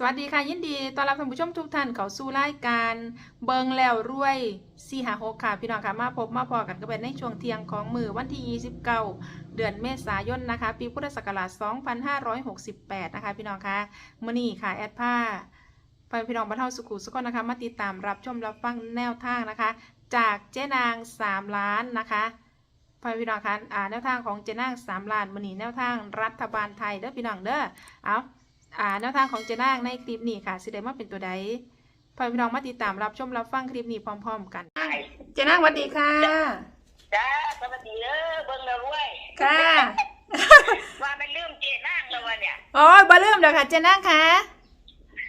สวัสดีค่ะยินดีต้อนรับท่านผู้ชมทุกท่านเข้าสู่รายการเบิงแล้วรวย4หา6ค่ะ พี่น้องค่ะมาพบมาพอกันก็เป็นในช่วงเที่ยงของมือวันที่ 29 เดือนเมษายนนะคะ ปีพุทธศักราช 2568 นะคะ พี่น้องค่ะมื้อนี้ค่ะ แอดผ้าไปพี่น้องบรรเทาสุขุสุขนะคะ มาติดตามรับชมรับฟังแนวทางนะคะ จากเจ๊นาง 3 ล้านนะคะพอพี่น้องคะอ่าแนวทางของเจ๊นาง 3 ล้านมื้อนี้แนวทางรัฐบาลไทยเด้อพี่น้องเด้อเอา อ่าแนวทางของเจนางในคลิปนี้ค่ะสิได้มาเป็นตัวใดพอพี่น้องมาติดตามรับชมรับฟังคลิปนี้พร้อม ๆ กัน เจนางสวัสดีค่ะ จ้าสวัสดีเด้อเบิ่งแล้วรวยค่ะ ว่ามันลืมเจนั่งแล้ววะเนี่ยโอ้ยบ่ลืมเด้อค่ะเจนางค่ะ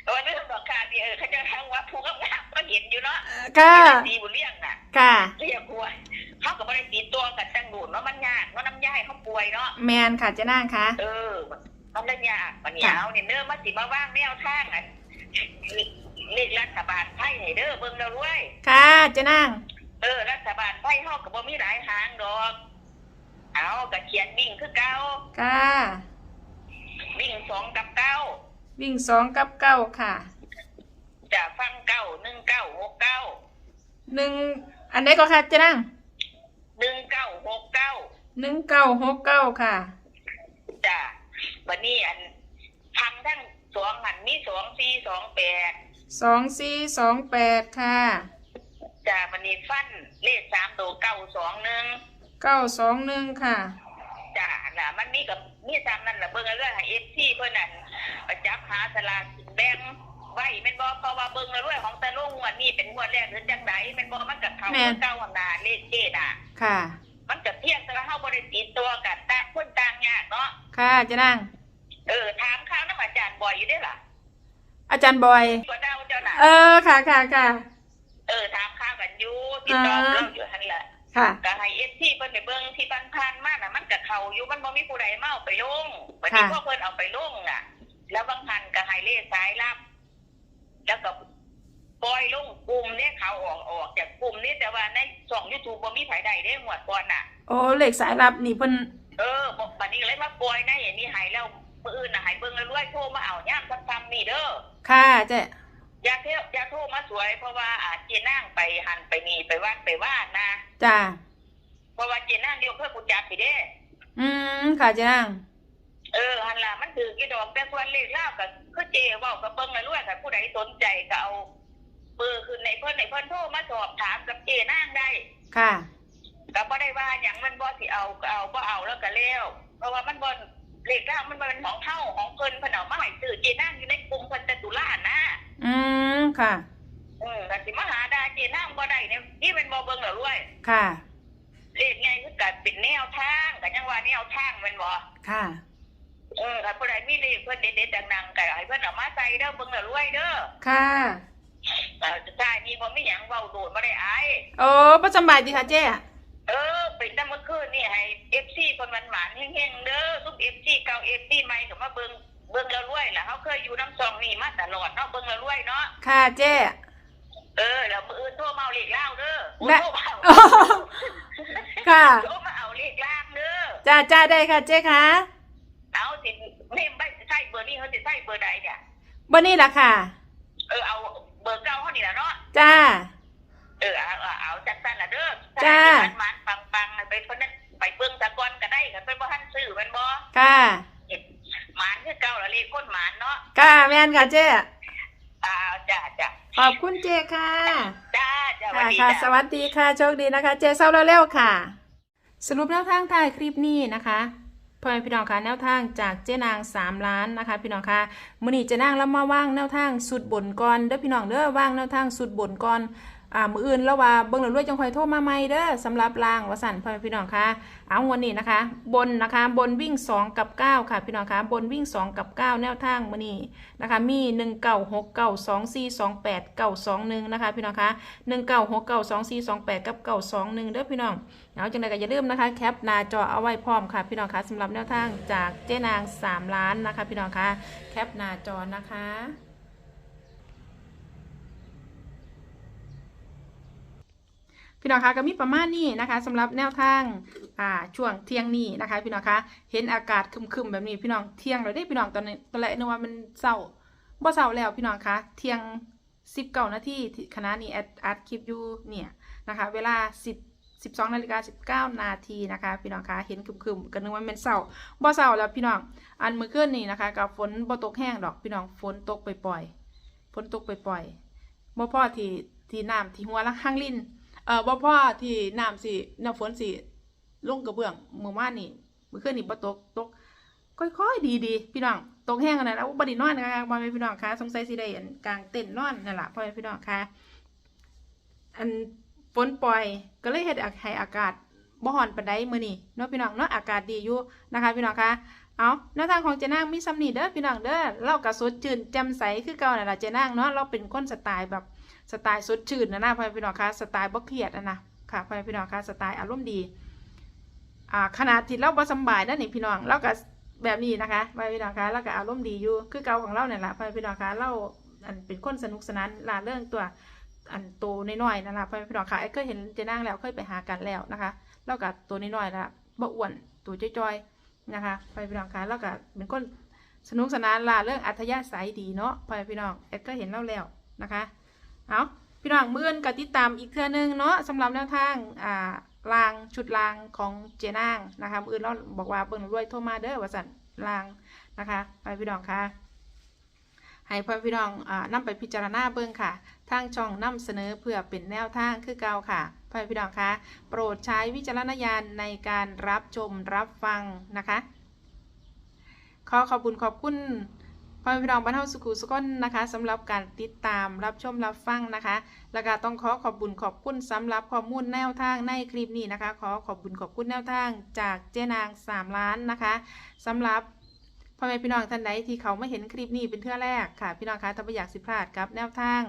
โอ้ยลืมดอกคาดีเออเขาจะทางวัดภูกับงามก็เห็นอยู่เนาะค่ะดีบุญเลี้ยงน่ะค่ะเรียกหัวเขาก็บ่ได้ติดตัวกับจังดูดเนาะมันยากเนาะน้ำยายเขาป่วยเนาะแมนค่ะเจนางค่ะ เออ มันเล่นยากปัญญาเอาเนี่ยเนื้อมาสิมาว่างแนวทางอะเรียกรัฐบาลไทยให้เด้อเบิ่งแล้วรวยค่ะเจนางเออรัฐบาลไทยเฮาก็บ่มีหลายทางดอก เอาก็เขียนวิ่งคือเก่าค่ะวิ่งสองกับเก้าวิ่งสองกับเก้าค่ะจะฟังเก้าหนึ่งเก้าหกเก้าหนึ่งอันไหนก็ค่ะเจนางหนึ่งเก้าหกเก้าหนึ่งเก้าหกเก้าค่ะจ้ะ วันนี้อันทำทั้งสองหันมีสองสี่สองแปดสองสี่สองแปดค่ะจ้ะวันนี้ฟันเลขสามตัวเก้าสองหนึ่งเก้าสองหนึ่งค่ะจ้ะน่ะมันมีกับมีสามนั่นแหละเบิ่งเอาเรื่องให้เอฟซีเพื่อนนั่นประจับหาสลากกินแบ่งไว้เป็นบอเพราะว่าเบิ่งเอาเรื่องของแต่ลุงงวดนี้เป็นงวดแรกหรือจังไดเป็นบอมันกับเขาแม่นเก้าหนาเลขเจ็ดอะค่ะ มันกับเพียงแต่ว่าเฮาบ่ได้ติดตัวกันต่างคนต่างยากเนาะค่ะเจนาง เออถามข้าวน้ำอาจารย์บ่อยอยู่เด้อล่ะอาจารย์บอย ตัวเดาเจ้าน่ะเออค่ะค่ะค่ะ เออถามข้าวกันอยู่ติดต่ออ่าเรื่องอยู่หั่นแหละค่ะก็ให้เอฟซีเพิ่นไปเบิ่งที่ผ่านๆมาน่ะมันก็เข้าอยู่มันบ่มีผู้ใดมาเอาไปลงวันนี้ค่ะพวกเพิ่นเอาไปลงน่ะ แล้วบางพันก็ให้เลขสายลับ แล้วก็ปล่อยลงกลุ่มเนี่ยเขาออกออกจากกลุ่มนี้แต่ว่าในช่อง YouTube บ่มีไผใดได้หมวดก่อนน่ะโอ้เหล็กสายลับนี่เพิ่นเออบอกบัดนี้ก็เลยมาปล่อยนะอย่างนี้ให้แล้ว มื้ออื่นน่ะให้เบิ่งแล้วรวยโทรมาเอาย่ามซ้ำๆนี่เด้อค่ะเจ๊อย่าเที่ยวอย่าโทรมาสวย เพราะว่าอาจเจนั่งไปหันไปนี่ไปว่านไปว่านนะจ้าเพราะว่าเจนั่งเดียวเพื่อกุญจับสิเด้ อืมค่ะเจ๊นางเออหันละมันถือกี่ดอกแต่ส่วนเลขเล่ากับคือเจเว่ากับเบิ้งแล้วรวยกับผู้ใดสนใจก็เอาเบอร์ขึ้นในเพิ่นในเพิ่นโทรมาสอบถามกับเจนั่งได้ ค่ะก็บ่ได้ว่าอย่างมันบ่สิเอาก็เอาบ่เอาแล้วก็แล้วเพราะว่ามันบ่ เลขเล่ามันบ่เป็นของเท่าของเพิ่นเพิ่นเอามาให้ซื้อเจนั่งอยู่ในกลุ่มเพิ่นแต่ตุลานะอืมค่ะอืมก็สิมาหาดาเจนั่งบ่ได้เนี่ยนี่เป็นบ่เบิ่งแล้วรวยค่ะเลขไงคือการเป็นแนวทางกันยังว่าแนวทางแมันบ่ค่ะ เออถ้าผู้ใดมีเลขเพิ่นเด็ดๆดังๆก็ให้เพิ่นเอามาใส่เด้อเบิ่งแล้วรวยเด้อค่ะเออสุดท้ายนี่บ่มีหยังเว้าโดดบ่ได้อายโอ้ประจำบายดีค่ะเจ๊ เออเป็นแต่เมื่อคืนนี่ให้ FC คนมันหมานๆเฮงๆเด้อทุก FC เก่า FC ใหม่ก็มาเบิ่งเบิ่งแล้วรวยล่ะเฮาเคยอยู่น้ำซองนี่มาตลอดเนาะเบิ่งแล้วรวยเนาะค่ะเจ๊เออแล้วมื้ออื่นโทรมาเอาเลขลาวเด้อโอ้และโทรมาเอาโอ้ค่ะโทรมาเอาเลขลาวเด้อจ้าจ้าได้ค่ะเจ๊คะเอาสิเมมไปสิใช้เบอร์นี้เฮาสิใช้เบอร์ใดเนี่ยบนนี่ล่ะค่ะ เออเอาเบอร์เก่าเขานี่แหละเนาะจ้าเออเอาเอาเอา จัดสั้นละเด้อจ้า มันมันปังปังๆไปคนนั้นไปเบิ่งตะกอนก็ได้กันเป็นบ่ทันซื้อแมันบ่ค่ะหมานคือเก่าละเลขคนหมานเนาะค่ะแม่นค่ะเจ๊อ่าจ้าจ้าขอบคุณเจ๊ค่ะ จ้าจ้าสวัค่ะสดีค่ะ จ้า สวัสดีค่ะ โชคดีนะคะ เจ๊เศร้าเร็วๆค่ะ สรุปแนวทางท้ายคลิปนี้นะคะพ่อแม่พี่น้องคะแนวทางจากเจ๊นาง 3 ล้านนะคะ พี่น้องคะมื้อนี้เจ๊นางแล้วมาว่างแนวทางสุดบนก่อนเด้อพี่น้องเด้อว่างแนวทางสุดบนก่อน อ่ามืออื่นแล้วว่าเบิ่งแล้วรวยจังคอยโทรมาใหม่เด้อสำหรับรางวสันพ่อพี่น้องคะเอาวันนี้นะคะ บนนะคะบนวิ่ง 2 กับ 9 ค่ะพี่น้องคะบนวิ่ง 2 กับ 9 แนวทางมือนี้นะคะมี1 9 6 9 2 4 2 8 9 2 1นะคะพี่น้องคะ1 9 6 9 2 4 2 8 กับ 9 2 1เด้อพี่น้องเอาจังไดก็อย่าลืมนะคะแคปหน้าจอเอาไว้พร้อมค่ะพี่น้องคะสำหรับแนวทางจากเจ๊นาง 3 ล้านนะคะพี่น้องคะแคปหน้าจอนะคะ พี่น้องคะก็มีประมาณนี้นะคะสำหรับแนวทางอ่าช่วงเที่ยงนี้นะคะ พี่น้องคะเห็นอากาศครึมๆแบบนี้พี่น้องเที่ยงเราได้พี่น้องตอนนี้ตอนแรกนึกว่ามันเศร้าบ่เช้าแล้วพี่น้องคะเที่ยงสิบเก้านาทีคณะนี้แอดอัดคลิปอยู่เนี่ยนะคะ เวลาสิบสิบสองนาฬิกาสิบเก้านาทีนะคะ พี่น้องคะเห็นคึมๆกันนึกว่าเป็นเสาร์บ่เสาร์แล้วพี่น้องอันมื้อคืนนี้นะคะกับฝนบ่ตกแห้งดอกพี่น้องฝนตกปล่อยๆฝนตกปล่อยๆบ่พอที่ที่น้ำที่หัวละข้างลิ้น เอ่อบ่พอที่น้ำสิน้ำฝนสิลงกระเบื้องเมื่อวานนี้มื้อคืนนี้บ่ตกตกค่อยๆดีๆพี่น้องตกแห้งกันนะแล้วบไดินอนนะคะบอลพี่น้องคะสงสัยสิได้อันกลางเต็นท์นอนนั่นแหละพ่อแม่พี่น้องคะอันฝนปล่อยก็เลยเฮ็ดให้อากาศบ่ฮ้อนปานใดมื้อนี้เนาะพี่น้องเนาะอากาศดีอยู่นะคะพี่น้องคะเอาแนวทางของเจนางมีซ้ำนี่เด้อพี่น้องเด้อเราก็สดชื่นแจ่มใสคือเก่านั่นล่ะเจนางเนาะเราเป็นคนสไตล์แบบ สไตล์สดชื่นนะนะพ่อแม่พี่น้องคะสไตล์บ่เครียดนะนะค่ะพ่อแม่พี่น้องคะสไตล์อารมณ์ดีอ่าขนาดที่เราบ่สบายนั่นนี่พี่น้องเราก็แบบนี้นะคะพ่อพี่น้องคะเราก็อารมณ์ดีอยู่คือเก่าของเราเนี่ยแหละพ่อพี่น้องคะเราอันเป็นคนสนุกสนานลาเรื่องตัวอันโตน้อยๆนั่นแหละพ่อพี่น้องคะไอ้เคยเห็นเจนั่งแล้วเคยไปหากันแล้วนะคะเราก็ตัวน้อยๆละบ่อ้วนตัวจ้อยๆนะคะพ่อพี่น้องคะเราก็เป็นคนสนุกสนานลาเรื่องอัธยาศัยดีเนาะพ่อพี่น้องไอ้ก็เห็นเราแล้วนะคะ เอาพี่น้องมื่นก็ติดตามอีกเทื่อนึงเนาะสำหรับแนวทางอ่าลางชุดลางของเจนางนะคะมืออื่นเราบอกว่าเบิ่งรวยโทรมาเด้อว่าสันลางนะคะไปพี่น้องค่ะให้พ่อพี่น้องอ่านำไปพิจารณาเบิ่งค่ะ ทางช่องนำเสนอเพื่อเป็นแนวทางคือเก่าค่ะพ่อพี่น้องค่ะโปรดใช้วิจารณญาณในการรับชมรับฟังนะคะ ขอขอบคุณขอบคุณ พ่อพี่น้องบ้านเฮาสุขุสุขนนะคะสำหรับการติดตามรับชมรับฟังนะคะ แล้วก็ต้องขอขอบบุญขอบคุณสำหรับข้อมูลแนวทางในคลิปนี้นะคะ ขอขอบบุญขอบคุณแนวทางจากเจนาง 3 ล้านนะคะสำหรับพ่อแม่พี่น้องท่านใดที่เขาไม่เห็นคลิปนี้เป็นเทื่อแรกค่ะ พี่น้องคะถ้าไม่อยากสิพลาดกับแนวทาง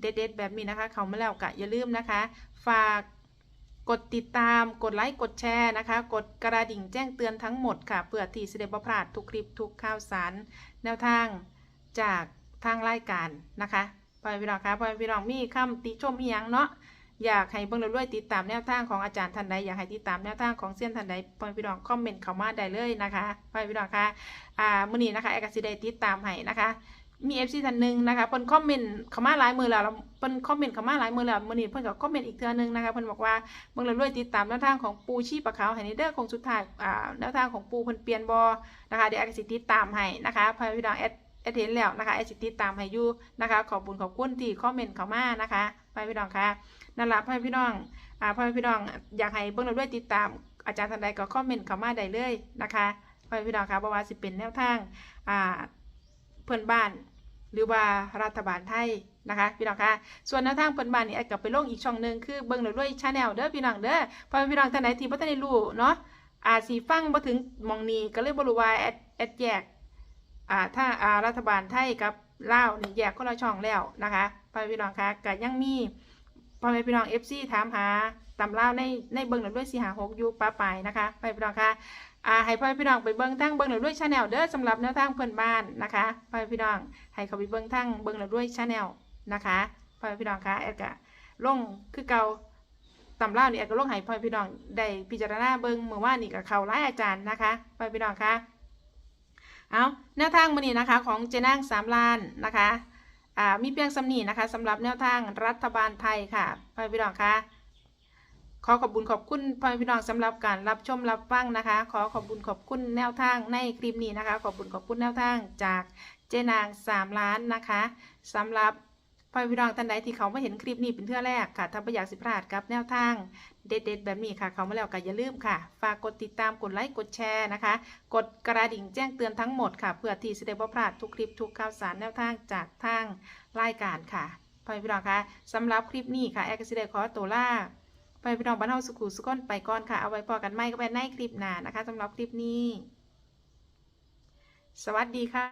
เด็ดๆแบบนี้นะคะ เขามาแล้วกะอย่าลืมนะคะ ฝาก กดติดตามกดไลค์กดแชร์นะคะ กดกระดิ่งแจ้งเตือนทั้งหมดค่ะเพื่อที่จะได้บ่พลาดทุกคลิปทุกข่าวสาร แนวทางจากทางรายการนะคะพ่อแม่พี่น้องคะพ่อแม่พี่น้องมีคำติชมอียังเนาะอยากให้เบิ่งเรื่อยติดตามแนวทางของอาจารย์ท่านใดอยากให้ติดตามแนวทางของเส้นท่านใดพ่อแม่พี่น้องคอมเมนต์เข้ามาได้เลยนะคะพ่อแม่พี่น้องคะอ่ามื้อนี้นะคะแอกสิได้ติดตามให้นะคะ มี FC ท่านหนึ่งนะคะเพิ่นคอมเมนต์เข้ามาหลายมือแล้วแล้วเพิ่นคอมเมนต์เข้ามาหลายมือแล้วมื้อนี้เพิ่นก็คอมเมนต์อีกเทื่อนึงนะคะเพิ่นบอกว่าเบิ่งเรื่อยติดตามแนวทางของปูชีปะขาวให้ในเด้อคงสุดท้ายอ่าแนวทางของปูเพิ่นเปลี่ยนบ่นะคะเดี๋ยวแอกสิติดตามให้นะคะพพี่น้องแอดแอดเห็นแล้วนะคะแอดสิติดตามให้อยู่นะคะ ขอบคุณขอบคุณที่คอมเมนต์เข้ามานะคะพพี่น้องค่ะนั่นแหละพพี่น้องอ่าพพี่น้องอยากให้เบิ่งเราด้วยติดตามอาจารย์ทันใดก็คอมเมนต์เข้ามาได้เลยนะคะพพี่น้องค่ะเพราะว่าสิเป็นแนวทางอ่า เพื่อนบ้าน หรือว่ารัฐบาลไทยนะคะพี่น้องคะส่วนแนวทางเพื่อนบ้านนี่แอดกลับไปลงอีกช่องหนึ่งคือเบิ่งเราด้วยชาแนลเด้อพี่น้องเด้อพอพี่น้องท่านไหนที่บ่ทันได้รู้เนาะอาจสิฟังบ่ถึงมองนี้ก็เลยบรูว่าแอดแอดแยกอ่าถ้าอ่ารัฐบาลไทยกับลาวนี่แยกคนละช่องแล้วนะคะพ่อแม่พี่น้องคะก็ยังมีพ่อแม่พี่น้องเอฟซีถามหาตำเล่าในในเบิ้งหนึ่งด้วยสี่หาหกยูป้าไปนะคะพ่อแม่พี่น้องคะ อ่าให้พ่อพี่น้องไปเบิ้งทั้งเบิ้งหนึ่งด้วยชาแนลเด้อสำหรับแนวทางเพื่อนบ้านนะคะพ่อพี่น้องให้เขาไปเบิ้งทั้งเบิ้งหนึ่งด้วยชาแนลนะคะพ่อพี่น้องคะแอดกะลงคือเก่าตำเล่านี่แอดก็ลงให้พ่อพี่น้องได้พิจารณาเบิ้งเมื่อวานนี่กับเขาไล่อาจารย์นะคะพ่อพี่น้องคะเอาแนวทางมือนี้นะคะของเจนางสามล้านนะคะอ่ามีเพียงสำนีนะคะสำหรับแนวทางรัฐบาลไทยค่ะพ่อพี่น้องคะ ขอขอบคุณขอบคุณพ่อพี่น้องสำหรับการรับชมรับฟังนะคะ ขอขอบคุณขอบคุณแนวทางในคลิปนี้นะคะ ขอบคุณขอบคุณแนวทางจากเจนางสามล้านนะคะสำหรับพ่อพี่น้องท่านใดที่เขาไม่เห็นคลิปนี้เป็นเทื่อแรกค่ะถ้าไม่อยากสิพลาดกับแนวทางเด็ดๆแบบนี้ค่ะ เขามาแล้วก็อย่าลืมค่ะ ฝากกดติดตามกดไลค์กดแชร์นะคะ กดกระดิ่งแจ้งเตือนทั้งหมดค่ะ เพื่อที่จะได้บ่พลาดทุกคลิปทุกข่าวสารแนวทางจากทางรายการค่ะพ่อพี่น้องคะสำหรับคลิปนี้ค่ะแอร์กสิเดขอตัวลา ไปพี่น้องบ้านเฮาสุขุสุขนไปก่อนค่ะ เอาไว้พอกันไม่ก็ไปในคลิปหน้านะคะสำหรับคลิปนี้ สวัสดีค่ะ